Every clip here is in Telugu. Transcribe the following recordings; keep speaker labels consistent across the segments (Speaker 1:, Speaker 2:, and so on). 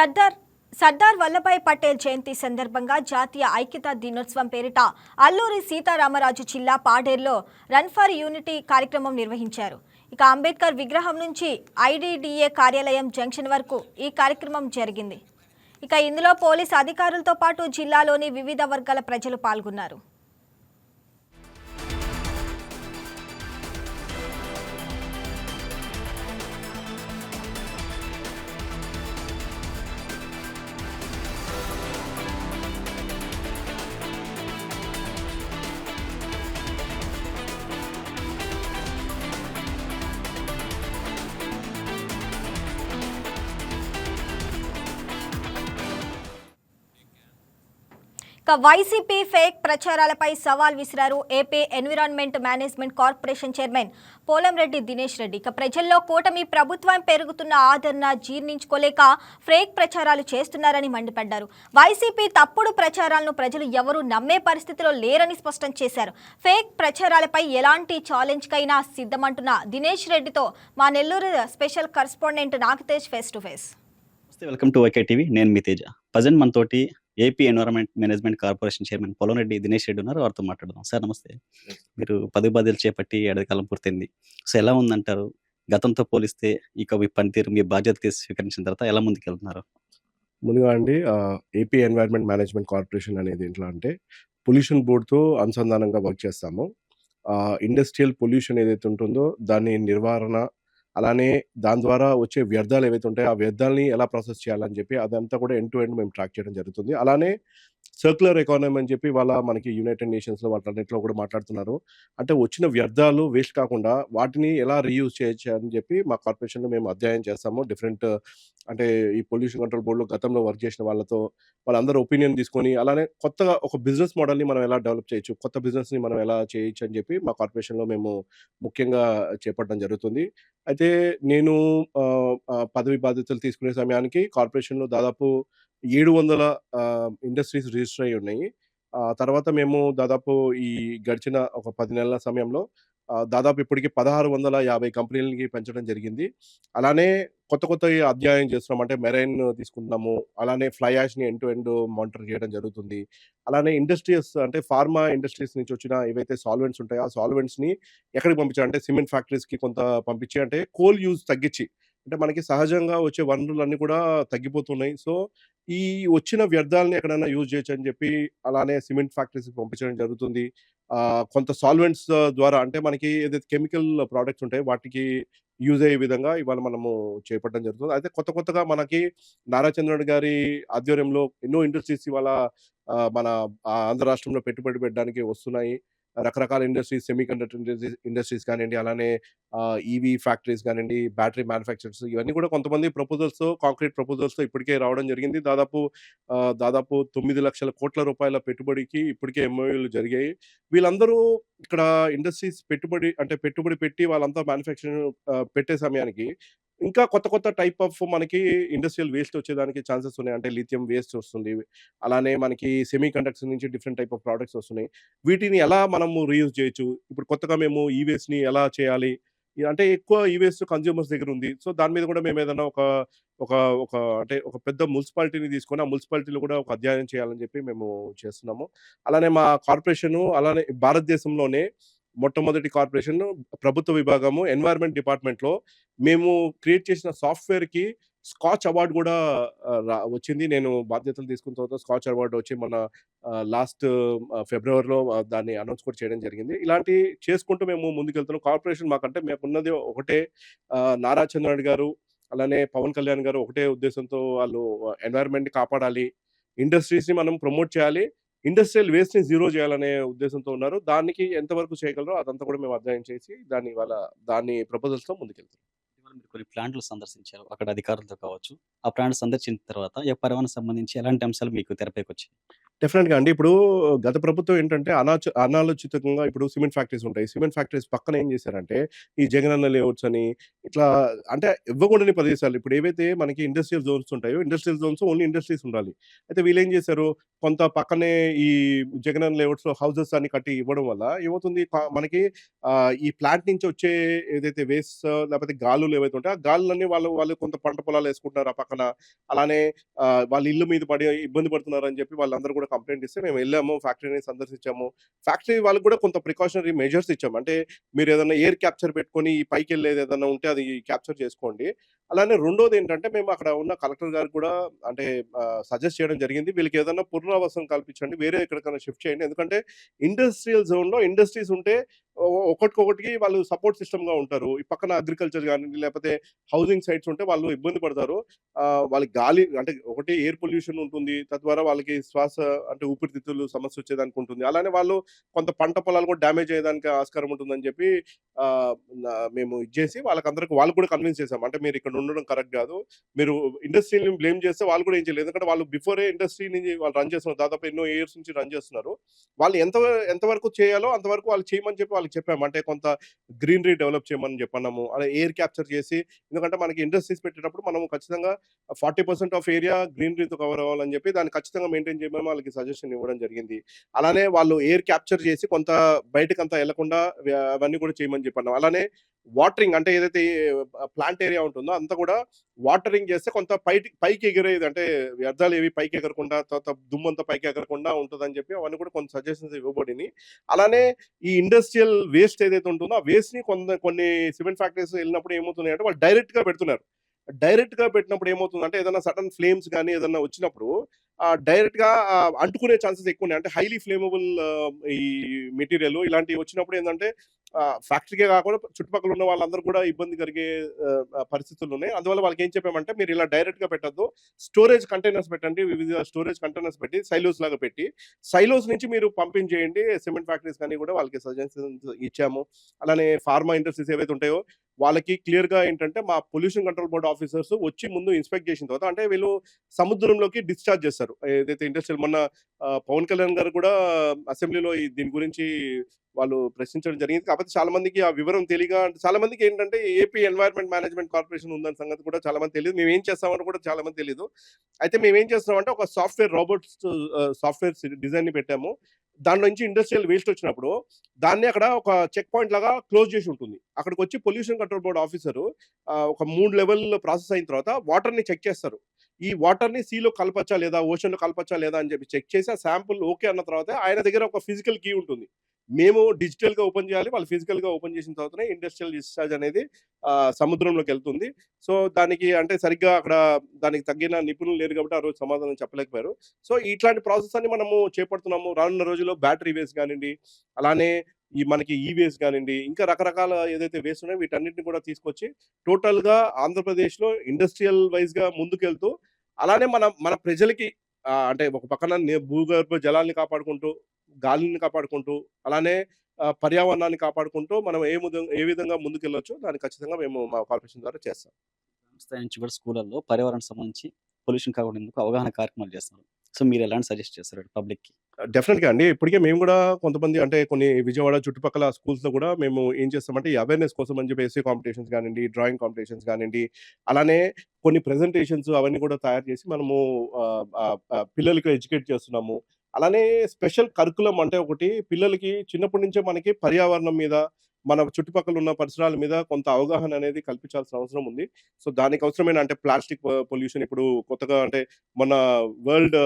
Speaker 1: సర్దార్ సర్దార్ వల్లభాయ్ పటేల్ జయంతి సందర్భంగా జాతీయ ఐక్యతా దినోత్సవం పేరిట అల్లూరి సీతారామరాజు జిల్లా పాడేరులో రన్ ఫర్ యూనిటీ కార్యక్రమం నిర్వహించారు. ఇక అంబేద్కర్ విగ్రహం నుంచి ఐడిడిఏ కార్యాలయం జంక్షన్ వరకు ఈ కార్యక్రమం జరిగింది. ఇక ఇందులో పోలీస్ అధికారులతో పాటు జిల్లాలోని వివిధ వర్గాల ప్రజలు పాల్గొన్నారు. ఇక వైసీపీ ఫేక్ ప్రచారాలపై సవాల్ విసిరారు AP environment management corporation chairman Polamreddy Dinesh Reddy. ఇక ప్రజల్లో కూటమి ప్రభుత్వం పెరుగుతున్న ఆదరణ జీర్ణించుకోలేక ఫేక్ ప్రచారాలు చేస్తున్నారని మండిపడ్డారు. వైసీపీ తప్పుడు ప్రచారాలను ప్రజలు ఎవరూ నమ్మే పరిస్థితిలో లేరని స్పష్టం చేశారు. ఫేక్ ప్రచారాలపై ఎలాంటి ఛాలెంజ్కైనా సిద్ధమంటున్న దినేష్ రెడ్డితో మా Nellore special correspondent Nagatej face to face.
Speaker 2: Welcome to YK TV. నేను మీ తేజ. ప్రజెంట్ మనతోటి AP environment management corporation chairman Polamreddy Dinesh Reddy ఉన్నారు. వారితో మాట్లాడదాం. సార్ నమస్తే. మీరు పది బాధ్యతలు చేపట్టి ఏడాది కాలం పూర్తయింది. సో ఎలా ఉందంటారు? గతంతో పోలిస్తే ఇక మీ పనితీరు మీ బాధ్యత స్వీకరించిన తర్వాత ఎలా ముందుకెళ్తున్నారు?
Speaker 3: ముందుగా అండి ఏపీ ఎన్వైర్న్మెంట్ మేనేజ్మెంట్ కార్పొరేషన్ అనేది ఏంట్లో అంటే పొల్యూషన్ బోర్డుతో అనుసంధానంగా వర్క్ చేస్తాము. ఇండస్ట్రియల్ పొల్యూషన్ ఏదైతే ఉంటుందో దాని నిర్వహణ అలానే దాని ద్వారా వచ్చే వ్యర్థాలు ఏవైతే ఉంటాయో ఆ వ్యర్థాలని ఎలా ప్రాసెస్ చేయాలని చెప్పి అదంతా కూడా ఎండ్ టు ఎండ్ మేము ట్రాక్ చేయడం జరుగుతుంది. అలానే సర్క్యులర్ ఎకానమీ అని చెప్పి వాళ్ళ మనకి యునైటెడ్ నేషన్స్లో వాటన్నిటిలో కూడా మాట్లాడుతున్నారు. అంటే వచ్చిన వ్యర్థాలు వేస్ట్ కాకుండా వాటిని ఎలా రీయూజ్ చేయొచ్చు అని చెప్పి మా కార్పొరేషన్లో మేము అధ్యయనం చేస్తాము. డిఫరెంట్ అంటే ఈ పొల్యూషన్ కంట్రోల్ బోర్డులో గతంలో వర్క్ చేసిన వాళ్ళతో వాళ్ళందరూ ఒపీనియన్ తీసుకొని అలానే కొత్తగా ఒక బిజినెస్ మోడల్ని మనం ఎలా డెవలప్ చేయొచ్చు కొత్త బిజినెస్ని మనం ఎలా చేయొచ్చు అని చెప్పి మా కార్పొరేషన్లో మేము ముఖ్యంగా చేపట్టడం జరుగుతుంది. అయితే నేను ఆ, ఆ, పదవి బాధ్యతలు తీసుకునే సమయానికి కార్పొరేషన్లో దాదాపు ఏడు వందల ఇండస్ట్రీస్ రిజిస్టర్ అయి ఉన్నాయి. తర్వాత మేము దాదాపు ఈ గడిచిన ఒక పది నెలల సమయంలో దాదాపు ఇప్పటికి పదహారు వందల యాభై కంపెనీలకి పెంచడం జరిగింది. అలానే కొత్త కొత్త అధ్యాయం చేస్తున్నాం. అంటే మెరైన్ తీసుకుంటున్నాము. అలానే ఫ్లై యాష్ని ఎండ్ టు ఎండ్ మానిటర్ చేయడం జరుగుతుంది. అలానే ఇండస్ట్రీస్ అంటే ఫార్మా ఇండస్ట్రీస్ నుంచి వచ్చిన ఏవైతే సాల్వెంట్స్ ఉంటాయో ఆ సాల్వెంట్స్ని ఎక్కడికి పంపించాలి అంటే సిమెంట్ ఫ్యాక్టరీస్కి కొంత పంపించి అంటే కోల్ యూజ్ తగ్గించి. అంటే మనకి సహజంగా వచ్చే వనరులన్నీ కూడా తగ్గిపోతున్నాయి. సో ఈ వచ్చిన వ్యర్థాలని ఎక్కడైనా యూజ్ చేయొచ్చు అని చెప్పి అలానే సిమెంట్ ఫ్యాక్టరీస్కి పంపించడం జరుగుతుంది. కొంత సాల్వెంట్స్ ద్వారా అంటే మనకి ఏదైతే కెమికల్ ప్రోడక్ట్స్ ఉంటాయి వాటికి యూజ్ అయ్యే విధంగా ఇవాళ మనము చేపట్టడం జరుగుతుంది. అయితే కొత్త కొత్తగా మనకి నారా గారి ఆధ్వర్యంలో ఎన్నో ఇండస్ట్రీస్ ఇవాళ మన ఆంధ్ర రాష్ట్రంలో పెట్టుబడి పెట్టడానికి వస్తున్నాయి. రకరకాల industries semiconductor industries industries కానివ్వండి అలానే ఈవీ ఫ్యాక్టరీస్ కానివ్వండి బ్యాటరీ మ్యానుఫ్యాక్చర్స్ ఇవన్నీ కూడా కొంతమంది ప్రపోజల్స్ కాంక్రీట్ ప్రపోజల్స్ ఇప్పటికే రావడం జరిగింది. దాదాపు దాదాపు తొమ్మిది లక్షల కోట్ల రూపాయల పెట్టుబడికి ఇప్పటికే ఎంఓయూలు జరిగాయి. వీళ్ళందరూ ఇక్కడ ఇండస్ట్రీస్ పెట్టుబడి అంటే పెట్టుబడి పెట్టి వాళ్ళంతా మ్యానుఫ్యాక్చరింగ్ పెట్టే సమయానికి ఇంకా కొత్త కొత్త టైప్ ఆఫ్ మనకి ఇండస్ట్రియల్ వేస్ట్ వచ్చేదానికి ఛాన్సెస్ ఉన్నాయి. అంటే లిథియం వేస్ట్ వస్తుంది. అలానే మనకి సెమీ కండక్టర్స్ నుంచి డిఫరెంట్ టైప్ ఆఫ్ ప్రోడక్ట్స్ వస్తున్నాయి. వీటిని ఎలా మనము రీయూజ్ చేయొచ్చు? ఇప్పుడు కొత్తగా మేము ఈ వేస్ట్ని ఎలా చేయాలి? అంటే ఎక్కువ ఈ వేస్ట్ కన్జ్యూమర్స్ దగ్గర ఉంది. సో దాని మీద కూడా మేము ఏదైనా ఒక ఒక ఒక అంటే ఒక పెద్ద మున్సిపాలిటీని తీసుకొని ఆ మున్సిపాలిటీలో కూడా ఒక అధ్యయనం చేయాలని చెప్పి మేము చేస్తున్నాము. అలానే మా కార్పొరేషన్ అలానే భారతదేశంలోనే మొట్టమొదటి కార్పొరేషన్ ప్రభుత్వ విభాగము ఎన్వైర్న్మెంట్ డిపార్ట్మెంట్లో మేము క్రియేట్ చేసిన సాఫ్ట్వేర్కి స్కాచ్ అవార్డు కూడా రా- వచ్చింది. నేను బాధ్యతలు తీసుకున్న తర్వాత స్కాచ్ అవార్డు వచ్చి మన లాస్ట్ ఫిబ్రవరిలో దాన్ని అనౌన్స్ కూడా చేయడం జరిగింది. ఇలాంటి చేసుకుంటూ మేము ముందుకెళ్తున్నాం. కార్పొరేషన్ మాకంటే మేము ఉన్నది ఒకటే నారా చంద్రనాయుడు గారు అలానే పవన్ కళ్యాణ్ గారు ఒకటే ఉద్దేశంతో వాళ్ళు ఎన్వైర్న్మెంట్ని కాపాడాలి. ఇండస్ట్రీస్ని మనం ప్రమోట్ చేయాలి. ఇండస్ట్రియల్ వేస్ట్ని జీరో చేయాలనే ఉద్దేశంతో ఉన్నారు. దానికి ఎంతవరకు చేయగలరో అదంతా కూడా మేము అధ్యయనం చేసి దాని వాళ్ళ దాని ప్రపోజల్స్తో ముందుకెళ్తాం.
Speaker 2: మీరు కొన్ని ప్లాంట్లు సందర్శించారు. అక్కడ అధికారులతో కావచ్చు. ఆ ప్లాంట్ సందర్శించిన తర్వాత ఈ పర్యావరణ సంబంధించి ఎలాంటి అంశాలు మీకు తెరపైకి వచ్చాయి
Speaker 3: డెఫినెట్‌గా అండి. ఇప్పుడు గత ప్రభుత్వం ఏంటంటే అనాచ అనాలోచితంగా ఇప్పుడు సిమెంట్ ఫ్యాక్టరీస్ ఉంటాయి. సిమెంట్ ఫ్యాక్టరీస్ పక్కన ఏం చేశారంటే, ఈ జగనన్న లేఅవుట్స్ అని ఇట్లా అంటే ఇవ్వకూడని ప్రదేశాలు ఇప్పుడు ఏవైతే మనకి ఇండస్ట్రియల్ జోన్స్ ఉంటాయో, ఇండస్ట్రియల్ జోన్స్ ఓన్లీ ఇండస్ట్రీస్ ఉండాలి. అయితే వీళ్ళేం చేశారు, కొంత పక్కనే ఈ జగనన్న లేఅవుట్స్‌లో హౌసెస్ అన్ని కట్టి ఇవ్వడం వల్ల ఏమవుతుంది మనకి ఆహ్, ఈ ప్లాంట్ నుంచి వచ్చే ఏదైతే వేస్ట్ లేకపోతే గాలులు ఏవైతే ఉంటాయో, ఆ గాలులన్నీ వాళ్ళు వాళ్ళు కొంత పంట పొలాలు ఏసుకుంటున్నారు ఆ పక్కన. అలానే ఆహ్, వాళ్ళ ఇల్లు మీద పడి ఇబ్బంది పడుతున్నారని చెప్పి వాళ్ళందరూ కూడా కంప్లైంట్ ఇస్తే మేము వెళ్ళాము. ఫ్యాక్టరీని సందర్శించాము. ఫ్యాక్టరీ వాళ్ళకి కూడా కొంత ప్రికాషనరీ మెజర్స్ ఇచ్చాము. అంటే మీరు ఏదైనా ఎయిర్ క్యాప్చర్ పెట్టుకొని ఈ పైకెళ్ళేది ఏదైనా ఉంటే అది క్యాప్చర్ చేసుకోండి. అలానే రెండోది ఏంటంటే మేము అక్కడ ఉన్న కలెక్టర్ గారికి కూడా అంటే సజెస్ట్ చేయడం జరిగింది. వీళ్ళకి ఏదైనా పునరావాసం కల్పించండి. వేరే ఎక్కడికైనా షిఫ్ట్ చేయండి. ఎందుకంటే ఇండస్ట్రియల్ జోన్‌లో ఇండస్ట్రీస్ ఉంటే ఒకటికొకటికి వాళ్ళు సపోర్ట్ సిస్టమ్‌గా ఉంటారు. ఈ పక్కన అగ్రికల్చర్ కానీ లేకపోతే హౌసింగ్ సైట్స్ ఉంటే వాళ్ళు ఇబ్బంది పడతారు. వాళ్ళకి గాలి అంటే ఒకటి ఎయిర్ పొల్యూషన్ ఉంటుంది. తద్వారా వాళ్ళకి శ్వాస అంటే ఊపిరితిత్తులు సమస్య వచ్చేదానికి ఉంటుంది. అలానే వాళ్ళు కొంత పంట పొలాలు కూడా డ్యామేజ్ అయ్యేదానికి ఆస్కారం ఉంటుందని చెప్పి మేము ఇది చేసి వాళ్ళకందరికి వాళ్ళు కూడా కన్విన్స్ చేసాం. అంటే మీరు ఇక్కడ ఉండడం కరెక్ట్ కాదు మీరు ఇండస్ట్రీని బ్లేమ్ చేస్తే వాళ్ళు కూడా ఏం చేయలేదు ఎందుకంటే వాళ్ళు బిఫోరే ఇండస్ట్రీ నుంచి వాళ్ళు రన్ చేస్తున్నారు. దాదాపు ఎన్నో ఇయర్స్ నుంచి రన్ చేస్తున్నారు. వాళ్ళు ఎంత ఎంతవరకు చేయాలో అంతవరకు వాళ్ళు చేయమని చెప్పి వాళ్ళకి చెప్పాము. అంటే కొంత గ్రీనరీ డెవలప్ చేయమని చెప్పన్నాము. అలా ఎయిర్ క్యాప్చర్ చేసి ఎందుకంటే మనకి ఇండస్ట్రీస్ పెట్టేటప్పుడు మనం ఖచ్చితంగా 40% ఆఫ్ ఏరియా గ్రీనరీతో కవర్ అవ్వాలని చెప్పి దాన్ని ఖచ్చితంగా మెయింటైన్ చేయమని వాళ్ళకి సజెషన్ ఇవ్వడం జరిగింది. అలానే వాళ్ళు ఎయిర్ క్యాప్చర్ చేసి కొంత బయటకంతా ఎళ్ళకుండా వ్య అవన్నీ కూడా చేయమని చెప్పన్నాం. అలానే వాటరింగ్ అంటే ఏదైతే ప్లాంట్ ఏరియా ఉంటుందో అంతా కూడా వాటరింగ్ చేస్తే కొంత పైకి పైకి ఎగిరేది అంటే వ్యర్థాలు ఏవి పైకి ఎగరకుండా తర్వాత దుమ్మంతా పైకి ఎగరకుండా ఉంటుందని చెప్పి అవన్నీ కూడా కొన్ని సజెషన్స్ ఇవ్వబడినాయి అలానే ఈ ఇండస్ట్రియల్ వేస్ట్ ఏదైతే ఉంటుందో ఆ వేస్ట్‌ని కొంత కొన్ని సిమెంట్ ఫ్యాక్టరీస్ వెళ్ళినప్పుడు ఏమవుతున్నాయి అంటే వాళ్ళు డైరెక్ట్‌గా పెడుతున్నారు. డైరెక్ట్‌గా పెట్టినప్పుడు ఏమవుతుందంటే ఏదైనా సడన్ ఫ్లేమ్స్ కానీ ఏదైనా వచ్చినప్పుడు డైరెక్ట్‌గా అంటుకునే ఛాన్సెస్ ఎక్కువున్నాయి. అంటే హైలీ ఫ్లేమబుల్ ఈ మెటీరియల్ ఇలాంటివి వచ్చినప్పుడు ఏంటంటే ఫ్యాక్టరీకే కాకుండా చుట్టుపక్కల ఉన్న వాళ్ళందరూ కూడా ఇబ్బంది కలిగే పరిస్థితులు ఉన్నాయి అందువల్ల వాళ్ళకి ఏం చెప్పామంటే మీరు ఇలా డైరెక్ట్‌గా పెట్టద్దు స్టోరేజ్ కంటైనర్స్ పెట్టండి. వివిధ స్టోరేజ్ కంటైనర్స్ పెట్టి సైలోస్ లాగా పెట్టి సైలోస్ నుంచి మీరు పంపించేయండి. సిమెంట్ ఫ్యాక్టరీస్ కానీ కూడా వాళ్ళకి సజెషన్స్ ఇచ్చాము. అలానే ఫార్మా ఇండస్ట్రీస్ ఏవైతే ఉంటాయో వాళ్ళకి క్లియర్‌గా ఏంటంటే మా పొల్యూషన్ కంట్రోల్ బోర్డ్ ఆఫీసర్స్ వచ్చి ముందు ఇన్స్‌పెక్ట్ చేసిన తర్వాత అంటే వీళ్ళు సముద్రంలోకి డిశ్చార్జ్ చేస్తారు. ఏదైతే ఇండస్ట్రియల్ మొన్న పవన్ కళ్యాణ్ గారు కూడా అసెంబ్లీలో ఈ దీని గురించి వాళ్ళు ప్రశ్నించడం జరిగింది. కాకపోతే చాలా మందికి ఆ వివరం తెలియక చాలా మందికి ఏంటంటే ఏపీ ఎన్వైర్న్మెంట్ మేనేజ్మెంట్ కార్పొరేషన్ ఉందని సంగతి కూడా చాలా మంది తెలియదు మేము ఏం చేస్తామని కూడా చాలా మంది తెలియదు అయితే మేము ఏం చేస్తున్నామంటే ఒక సాఫ్ట్‌వేర్ రోబోట్స్ సాఫ్ట్వేర్ డిజైన్ డిజైన్‌ని పెట్టాము. దాని నుంచి ఇండస్ట్రియల్ వేస్ట్ వచ్చినప్పుడు దాన్ని అక్కడ ఒక చెక్ పాయింట్ లాగా క్లోజ్ చేసి ఉంటుంది. అక్కడికి వచ్చి పొల్యూషన్ కంట్రోల్ బోర్డ్ ఆఫీసరు ఒక మూడు లెవెల్ ప్రాసెస్ అయిన తర్వాత వాటర్‌ని చెక్ చేస్తారు. ఈ వాటర్‌ని సీలో కలపచ్చా లేదా? ఓషన్‌లో కలపచ్చా లేదా? అని చెప్పి చెక్ చేసి ఆ శాంపుల్ ఓకే అన్న తర్వాత ఆయన దగ్గర ఒక ఫిజికల్ కీ ఉంటుంది. మేము డిజిటల్‌గా ఓపెన్ చేయాలి. వాళ్ళు ఫిజికల్‌గా ఓపెన్ చేసిన తర్వాతనే ఇండస్ట్రియల్ డిశ్చార్జ్ అనేది సముద్రంలోకి వెళ్తుంది సో, దానికి అంటే సరిగ్గా అక్కడ దానికి తగ్గిన నిపుణులు లేరు కాబట్టి ఆ రోజు సమాధానం చెప్పలేకపోయారు. సో, ఇట్లాంటి ప్రాసెస్ అన్ని మనము చేపడుతున్నాము. రానున్న రోజుల్లో బ్యాటరీ వేస్ట్ కానివ్వండి అలానే ఈ మనకి ఈ వేస్ట్ కానివ్వండి ఇంకా రకరకాల ఏదైతే వేస్ట్ ఉన్నాయో వీటన్నిటిని కూడా తీసుకొచ్చి టోటల్‌గా ఆంధ్రప్రదేశ్‌లో ఇండస్ట్రియల్ వైజ్గా ముందుకెళ్తూ అలానే మన మన ప్రజలకి అంటే ఒక పక్కన భూగర్భ జలాన్ని కాపాడుకుంటూ, గాలిని కాపాడుకుంటూ, అలానే పర్యావరణాన్ని కాపాడుకుంటూ మనం ఏ ఏ విధంగా ముందుకెళ్ళొచ్చో దాన్ని ఖచ్చితంగా మేము మా కార్పొరేషన్ ద్వారా చేస్తాం.
Speaker 2: స్థాయి నుంచి కూడా స్కూళ్ళల్లో పర్యావరణం సంబంధించి పొల్యూషన్ కాకుండా అవగాహన కార్యక్రమాలు చేస్తున్నారు. సో, మీరు ఎలాంటి సజెస్ట్ చేస్తారు పబ్లిక్‌కి?
Speaker 3: డెఫినిట్‌గా అండి. ఇప్పటికే మేము గూడా కొంతమంది అంటే కొన్ని విజయవాడ చుట్టుపక్కల స్కూల్స్‌లో గూడా మేము ఏం చేస్తామంటే ఈ అవేర్‌నెస్ కోసం అని చెప్పి ఎస్సే కాంపిటీషన్స్ గానియండి, డ్రాయింగ్ కాంపిటీషన్స్ గానియండి, అలానే కొన్ని ప్రెజెంటేషన్స్ అవన్నీ కూడా తయారు చేసి మనము పిల్లలకి ఎడ్యుకేట్ చేస్తున్నాము. అలానే స్పెషల్ కరికులం అంటే ఒకటి పిల్లలకి చిన్నప్పటి నుంచే మనకి పర్యావరణం మీద, మన చుట్టుపక్కల ఉన్న పరిసరాల మీద కొంత అవగాహన అనేది కల్పించాల్సిన అవసరం ఉంది. సో, దానికి అవసరమైన అంటే ప్లాస్టిక్ పొల్యూషన్ ఇప్పుడు కొత్తగా అంటే మన వరల్డ్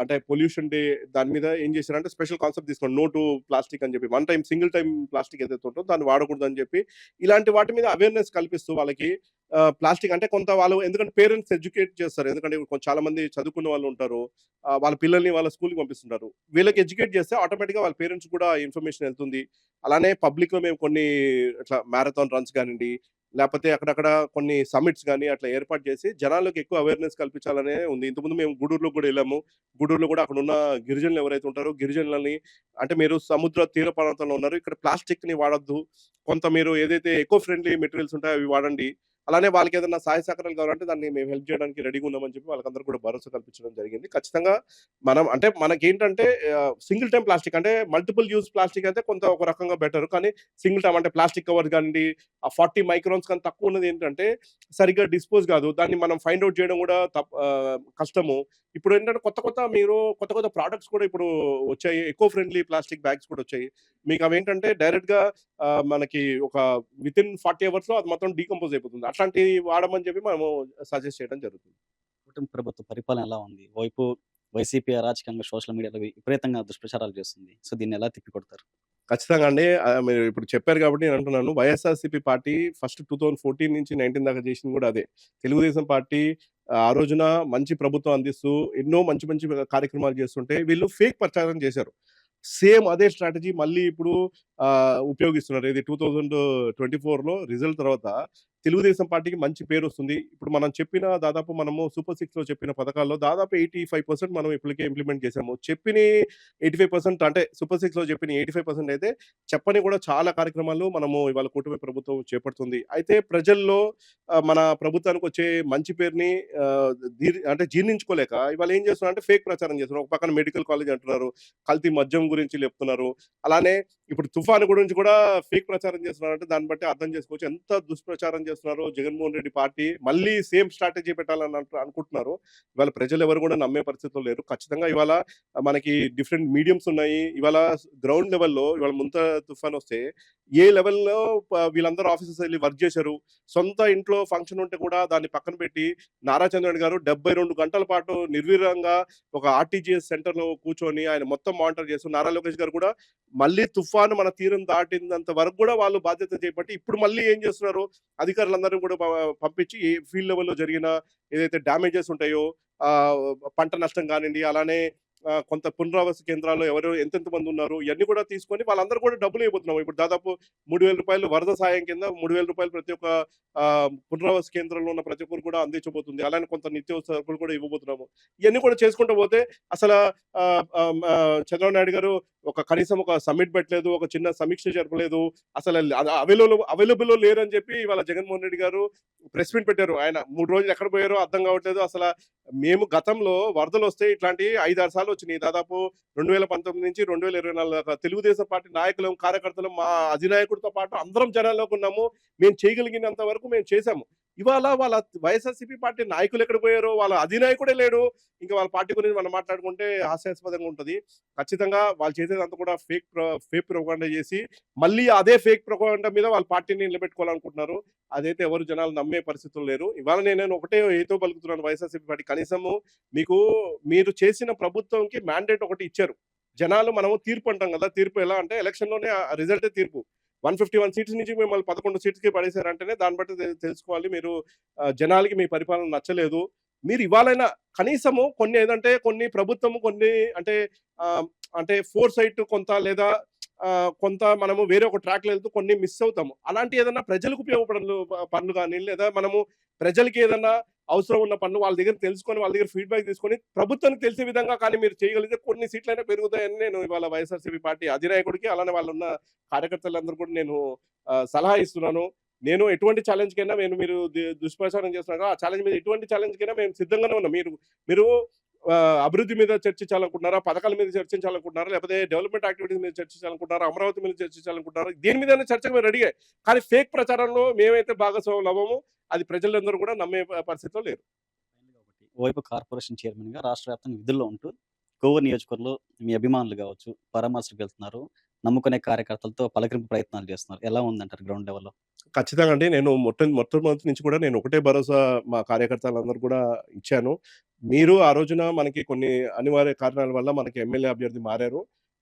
Speaker 3: అంటే పొల్యూషన్ డే దాని మీద ఏం చేశారంటే స్పెషల్ కాన్సెప్ట్ తీసుకోండి నో టు ప్లాస్టిక్ అని చెప్పి. One time single time plastic ఏదైతే ఉంటుందో దాన్ని వాడకూడదు అని చెప్పి ఇలాంటి వాటి మీద అవేర్‌నెస్ కల్పిస్తూ వాళ్ళకి ప్లాస్టిక్ అంటే కొంత వాళ్ళు ఎందుకంటే పేరెంట్స్ ఎడ్యుకేట్ చేస్తారు. ఎందుకంటే కొంచెం చాలా మంది చదువుకున్న వాళ్ళు ఉంటారు. వాళ్ళ పిల్లల్ని వాళ్ళ స్కూల్‌కి పంపిస్తుంటారు. వీళ్ళకి ఎడ్యుకేట్ చేస్తే ఆటోమేటిక్‌గా వాళ్ళ పేరెంట్స్ కూడా ఇన్ఫర్మేషన్ వెళ్తుంది అలానే పబ్లిక్‌లో మేము కొన్ని ఇట్లా మ్యారథాన్ రన్స్ కానివ్వండి లేకపోతే అక్కడక్కడ కొన్ని సమిట్స్ కానీ అట్లా ఏర్పాటు చేసి జనాల్లోకి ఎక్కువ అవేర్‌నెస్ కల్పించాలనే ఉంది. ఇంతకుముందు మేము గూడూరులో కూడా వెళ్ళాము గూడూరులో కూడా అక్కడ ఉన్న గిరిజనులు ఎవరైతే ఉంటారో గిరిజనులని అంటే మీరు సముద్ర తీర ప్రాంతంలో ఉన్నారు. ఇక్కడ ప్లాస్టిక్‌ని వాడద్దు కొంత మీరు ఏదైతే ఎకో ఫ్రెండ్లీ మెటీరియల్స్ ఉంటాయో అవి వాడండి. అలానే వాళ్ళకి ఏదైనా సహాయ సహకారాలు కావాలంటే దాన్ని మేము హెల్ప్ చేయడానికి రెడీగా ఉన్నామని చెప్పి వాళ్ళకందరూ కూడా భరోసా కల్పించడం జరిగింది. ఖచ్చితంగా మనం అంటే మనకి ఏంటంటే సింగిల్ టైం ప్లాస్టిక్ అంటే మల్టిపుల్ యూజ్ ప్లాస్టిక్ అయితే కొంత ఒక రకంగా బెటర్. కానీ సింగిల్ టైం అంటే ప్లాస్టిక్ కవర్ కానీ ఆ ఫార్టీ మైక్రోన్స్ కానీ తక్కువ ఉన్నది ఏంటంటే సరిగ్గా డిస్పోజ్ కాదు. దాన్ని మనం ఫైండ్ అవుట్ చేయడం కూడా తప్ప కష్టము. ఇప్పుడు ఏంటంటే కొత్త కొత్త మీరు కొత్త కొత్త ప్రోడక్ట్స్ కూడా ఇప్పుడు వచ్చాయి. ఎకో ఫ్రెండ్లీ ప్లాస్టిక్ బ్యాగ్స్ కూడా వచ్చాయి. మీకు అవి ఏంటంటే డైరెక్ట్గా ఆ, మనకి ఒక విత్ ఇన్ ఫార్టీ అవర్స్లో అది మొత్తం డీకంపోజ్ అయిపోతుంది. అట్లాంటివి వాడమని చెప్పి మనము సజెస్ట్ చేయడం జరుగుతుంది.
Speaker 2: కుటుంబ ప్రభుత్వ పరిపాలన ఎలా ఉంది? వైపు వైసీపీ అరాచకంగా సోషల్ మీడియాలో విపరీతంగా దుష్ప్రచారాలు చేస్తుంది. సో దీన్ని ఎలా తిప్పికొడతారు?
Speaker 3: ఖచ్చితంగా అండి. మీరు ఇప్పుడు చెప్పారు కాబట్టి నేను అంటున్నాను. YSRCP party first two thousand fourteen నుంచి నైన్టీన్ దాకా చేసింది కూడా అదే. తెలుగుదేశం పార్టీ ఆ రోజున మంచి ప్రభుత్వం అందిస్తూ ఎన్నో మంచి మంచి కార్యక్రమాలు చేస్తుంటే వీళ్ళు ఫేక్ ప్రచారం చేశారు. సేమ్ అదే స్ట్రాటజీ మళ్ళీ ఇప్పుడు ఆ, ఉపయోగిస్తున్నారు. ఇది టూ థౌజండ్ ట్వంటీ ఫోర్లో రిజల్ట్ తర్వాత తెలుగుదేశం పార్టీకి మంచి పేరు వస్తుంది ఇప్పుడు మనం చెప్పిన దాదాపు మనము సూపర్ సిక్స్లో చెప్పిన పథకాల్లో దాదాపు ఎయిటీ ఫైవ్ పర్సెంట్ మనం ఇప్పటికే ఇంప్లిమెంట్ చేసాము చెప్పిన ఎయిటీ ఫైవ్ పర్సెంట్ అంటే సూపర్ సిక్స్లో చెప్పిన ఎయిటీ ఫైవ్ పర్సెంట్ అయితే చెప్పని కూడా చాలా కార్యక్రమాలు మనము ఇవాళ కూటమి ప్రభుత్వం చేపడుతుంది. అయితే ప్రజల్లో మన ప్రభుత్వానికి వచ్చే మంచి పేరుని అంటే జీర్ణించుకోలేక ఇవాళ ఏం చేస్తున్నారు అంటే ఫేక్ ప్రచారం చేస్తున్నారు. ఒక పక్కన మెడికల్ కాలేజ్ అంటున్నారు కల్తీ మద్యం గురించి చెప్తున్నారు. అలానే ఇప్పుడు తుఫాను గురించి కూడా ఫేక్ ప్రచారం చేస్తున్నారు అంటే దాన్ని బట్టి అర్థం చేసుకోవచ్చు. ఎంత దుష్ప్రచారం చేస్తున్నారో జగన్మోహన్ రెడ్డి పార్టీ మళ్ళీ సేమ్ స్ట్రాటజీ పెట్టాలని అనుకుంటున్నారు. ఇవాళ ప్రజలు ఎవరు కూడా నమ్మే పరిస్థితులు లేరు. ఖచ్చితంగా ఇవాళ మనకి డిఫరెంట్ మీడియంస్ ఉన్నాయి. ఇవాళ గ్రౌండ్ లెవెల్లో ఇవాళ ముంత తుఫాన్ వస్తే ఏ లెవెల్లో వీళ్ళందరూ ఆఫీసెస్ వెళ్ళి వర్క్ చేశారు సొంత ఇంట్లో ఫంక్షన్ ఉంటే కూడా దాన్ని పక్కన పెట్టి నారా చంద్రన్ గారు డెబ్బై రెండు గంటల పాటు నిర్వీర్యంగా ఒక ఆర్టీజీఎస్ సెంటర్లో కూర్చొని ఆయన మొత్తం మానిటర్ చేస్తూ నారా లోకేష్ గారు కూడా మళ్ళీ తుఫాను మన తీరం దాటినంత వరకు కూడా వాళ్ళు బాధ్యత చేపట్టి ఇప్పుడు మళ్ళీ ఏం చేస్తున్నారు? అధికారులందరూ కూడా పంపించి ఏ ఫీల్డ్ లెవెల్లో జరిగిన ఏదైతే డ్యామేజెస్ ఉంటాయో పంట నష్టం కానివ్వండి అలానే కొంత పునరావాస కేంద్రాల్లో ఎవరు ఎంతెంత మంది ఉన్నారు ఇవన్నీ కూడా తీసుకొని వాళ్ళందరూ కూడా డబ్బులు ఇవ్వబోతున్నాం. ఇప్పుడు దాదాపు మూడు వేల రూపాయలు వరద సాయం కింద మూడు వేల రూపాయలు ప్రతి ఒక్క ఆ, పునరావాస కేంద్రంలో ఉన్న ప్రతి ఒక్కరు కూడా అందించబోతుంది. అలానే కొంత నిత్యావసర సరుకులు కూడా ఇవ్వబోతున్నాము. ఇవన్నీ కూడా చేసుకుంటూ పోతే అసలు ఆ, చంద్రబాబు నాయుడు గారు ఒక కనీసం ఒక సమ్మిట్ పెట్టలేదు ఒక చిన్న సమీక్ష జరపలేదు. అసలు అవైలబుల్ అవైలబుల్లో లేరని చెప్పి ఇవాళ జగన్మోహన్ రెడ్డి గారు ప్రెస్ మీట్ పెట్టారు. ఆయన మూడు రోజులు ఎక్కడ పోయారో అర్థం కావట్లేదు. అసలు మేము గతంలో వరదలు వస్తే ఇట్లాంటి ఐదు ఆరు వచ్చినాయి. దాదాపు రెండు వేల పంతొమ్మిది నుంచి రెండు వేల ఇరవై నాలుగు దాకా తెలుగుదేశం పార్టీ నాయకులం కార్యకర్తలు మా అధినాయకుడితో పాటు అందరం జనాల్లోకి ఉన్నాము. మేము చేయగలిగినంత వరకు మేము చేశాము. ఇవాళ వాళ్ళ వైఎస్ఆర్సీపీ పార్టీ నాయకులు ఎక్కడ పోయారో వాళ్ళ అధినాయకుడే లేడు. ఇంకా వాళ్ళ పార్టీ గురించి మనం మాట్లాడుకుంటే హాస్యాస్పదంగా ఉంటుంది. ఖచ్చితంగా వాళ్ళు చేసేదంతా కూడా ఫేక్ ఫేక్ ప్రొపగండా చేసి మళ్ళీ అదే ఫేక్ ప్రొపగండా మీద వాళ్ళ పార్టీని నిలబెట్టుకోవాలనుకుంటున్నారు. అదైతే ఎవరు జనాలు నమ్మే పరిస్థితులు లేరు. ఇవాళ నేను ఒకటే ఏతో పలుకుతున్నాను వైఎస్ఆర్సీపీ పార్టీ. కనీసము మీకు మీరు చేసిన ప్రభుత్వంకి మ్యాండేట్ ఒకటి ఇచ్చారు. జనాలు మనము తీర్పు అంటాం కదా తీర్పు ఎలా అంటే ఎలక్షన్లోనే రిజల్టే తీర్పు. వన్ ఫిఫ్టీ వన్ సీట్స్ నుంచి మిమ్మల్ని పదకొండు సీట్స్కి పడేశారంటేనే దాన్ని బట్టి తెలుసుకోవాలి. మీరు జనాలకి మీ పరిపాలన నచ్చలేదు. మీరు ఇవాళైనా కనీసము కొన్ని ఏదంటే కొన్ని ప్రభుత్వము కొన్ని అంటే అంటే ఫోర్ సైట్ కొంత లేదా కొంత మనము వేరే ఒక ట్రాక్ వెళ్తూ కొన్ని మిస్ అవుతాము. అలాంటి ఏదైనా ప్రజలకు ఉపయోగపడ పనులు కానీ లేదా మనము ప్రజలకి ఏదైనా అవసరం ఉన్న పనులు వాళ్ళ దగ్గర తెలుసుకొని వాళ్ళ దగ్గర ఫీడ్బ్యాక్ తీసుకొని ప్రభుత్వానికి తెలిసే విధంగా కానీ మీరు చేయగలిగితే కొన్ని సీట్లైనా పెరుగుతాయని నేను ఇవాళ వైఎస్ఆర్సీపీ పార్టీ అధినాయకుడికి అలానే వాళ్ళు ఉన్న కార్యకర్తలందరూ కూడా నేను సలహా ఇస్తున్నాను. నేను ఎటువంటి ఛాలెంజ్ కైనా నేను మీరు దుష్ప్రచారం చేస్తున్నారు. ఆ ఛాలెంజ్ మీద ఎటువంటి ఛాలెంజ్ కైనా మేము సిద్ధంగానే ఉన్నాం. మీరు మీరు అభివృద్ధి మీద చర్చించాలనుకుంటున్నారా పథకాల మీద చర్చించాలనుకుంటున్నారా లేకపోతే డెవలప్మెంట్ యాక్టివిటీస్ మీద చర్చించాలనుకుంటున్నారా అమరావతి మీద చర్చించాలనుకుంటున్నారా? దీని మీద చర్చకు మేము రెడీ కానీ ఫేక్ ప్రచారంలో మేమైతే భాగస్వాములు అవ్వము. అది ప్రజలందరూ కూడా నమ్మే పరిస్థితిలో లేరు.
Speaker 2: వైపు కార్పొరేషన్ చైర్మన్గా రాష్ట్ర వ్యాప్తంగా విధుల్లో ఉంటూ కోవూరు నియోజకవర్గంలో మీ అభిమానులు కావచ్చు పరామర్శకు వెళ్తున్నారు నమ్ముకునే కార్యకర్తలతో పలకరింపు ప్రయత్నాలు చేస్తున్నారు. ఎలా ఉందంటారు గ్రౌండ్ లెవెల్లో?
Speaker 3: ఖచ్చితంగా అండి. నేను మొట్ట మొట్టమొదటి నుంచి కూడా నేను ఒకటే భరోసా మా కార్యకర్తలందరూ కూడా ఇచ్చాను. మీరు ఆ రోజున మనకి కొన్ని అనివార్య కారణాల వల్ల మనకి ఎమ్మెల్యే అభ్యర్థి మారారు.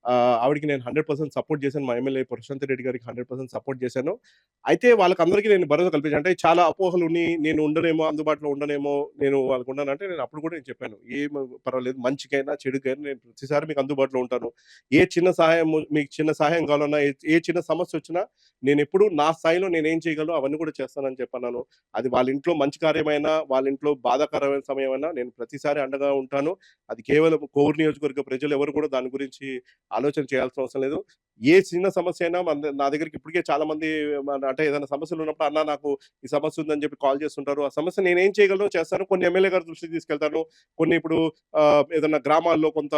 Speaker 3: ఆవిడకి నేను హండ్రెడ్ పర్సెంట్ సపోర్ట్ చేశాను. మా ఎమ్మెల్యే ప్రశాంత్ రెడ్డి గారికి హండ్రెడ్ పర్సెంట్ సపోర్ట్ చేశాను. అయితే వాళ్ళకందరికీ నేను భరోసా కల్పించాను అంటే చాలా అపోహలు ఉన్ని నేను ఉండనేమో అందుబాటులో ఉండనేమో నేను వాళ్ళకు ఉండను అంటే నేను అప్పుడు కూడా నేను చెప్పాను. ఏం పర్వాలేదు మంచికైనా చెడుకైనా నేను ప్రతిసారి మీకు అందుబాటులో ఉంటాను. ఏ చిన్న సహాయం మీకు చిన్న సహాయం కావాలన్నా ఏ- ఏ చిన్న సమస్య వచ్చినా నేను ఎప్పుడు నా స్థాయిలో నేను ఏం చేయగలను అవన్నీ కూడా చేస్తానని చెప్పన్నాను. అది వాళ్ళ ఇంట్లో మంచి కార్యమైనా వాళ్ళ ఇంట్లో బాధాకరమైన సమయమైనా నేను ప్రతిసారి అండగా ఉంటాను. అది కేవలం కోవూరు నియోజకవర్గ ప్రజలు ఎవరు కూడా దాని గురించి ఆలోచన చేయాల్సిన అవసరం లేదు. ఏ చిన్న సమస్య అయినా మన నా దగ్గరికి ఇప్పటికే చాలా మంది అంటే ఏదైనా సమస్యలు ఉన్నప్పుడు అన్న నాకు ఈ సమస్య ఉందని చెప్పి కాల్ చేస్తుంటారు. ఆ సమస్య నేను ఏం చేయగలను? చేస్తాను కొన్ని ఎమ్మెల్యే గారి దృష్టికి తీసుకెళ్తాను కొన్ని ఇప్పుడు ఏదైనా గ్రామాల్లో కొంత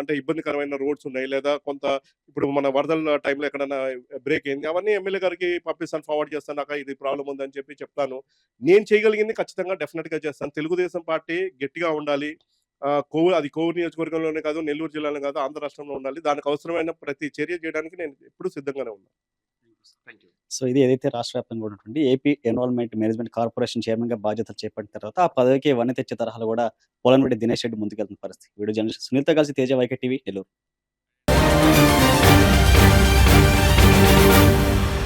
Speaker 3: అంటే ఇబ్బందికరమైన రోడ్స్ ఉన్నాయి. లేదా కొంత ఇప్పుడు మన వరదల టైంలో ఎక్కడైనా బ్రేక్ అయింది. అవన్నీ ఎమ్మెల్యే గారికి పంపిస్తాను ఫార్వర్డ్ చేస్తాను. నాకు ఇది ప్రాబ్లం ఉందని చెప్పి చెప్తాను. నేను చేయగలిగింది ఖచ్చితంగా డెఫినెట్గా చేస్తాను. తెలుగుదేశం పార్టీ గట్టిగా ఉండాలి. కోవూరు అది కోవూరు నియోజకవర్గంలోనే కాదు నెల్లూరు జిల్లాలో కాదు ఆంధ్ర రాష్ట్రంలో ఉండాలి. దానికి అవసరమైన ప్రతి చర్య చేయడానికి నేను ఎప్పుడు సిద్ధంగానే ఉన్నాను.
Speaker 2: సో ఇది ఏదైతే రాష్ట్ర వ్యాప్తంగా ఉన్నటువంటి ఏపీ ఎన్రోల్మెంట్ మేనేజ్మెంట్ కార్పొరేషన్ చైర్మన్గా బాధ్యతలు చేపట్టిన తర్వాత ఆ పదవికి వన్నె తెచ్చే తరహాలో కూడా పోలంరెడ్డి దినేష్ రెడ్డి ముందుకెళ్తున్న పరిస్థితి. వీడియో జర్నలిస్ట్ సునీల్తో కలిసి తేజ వైకే టీవీ నెల్లూరు.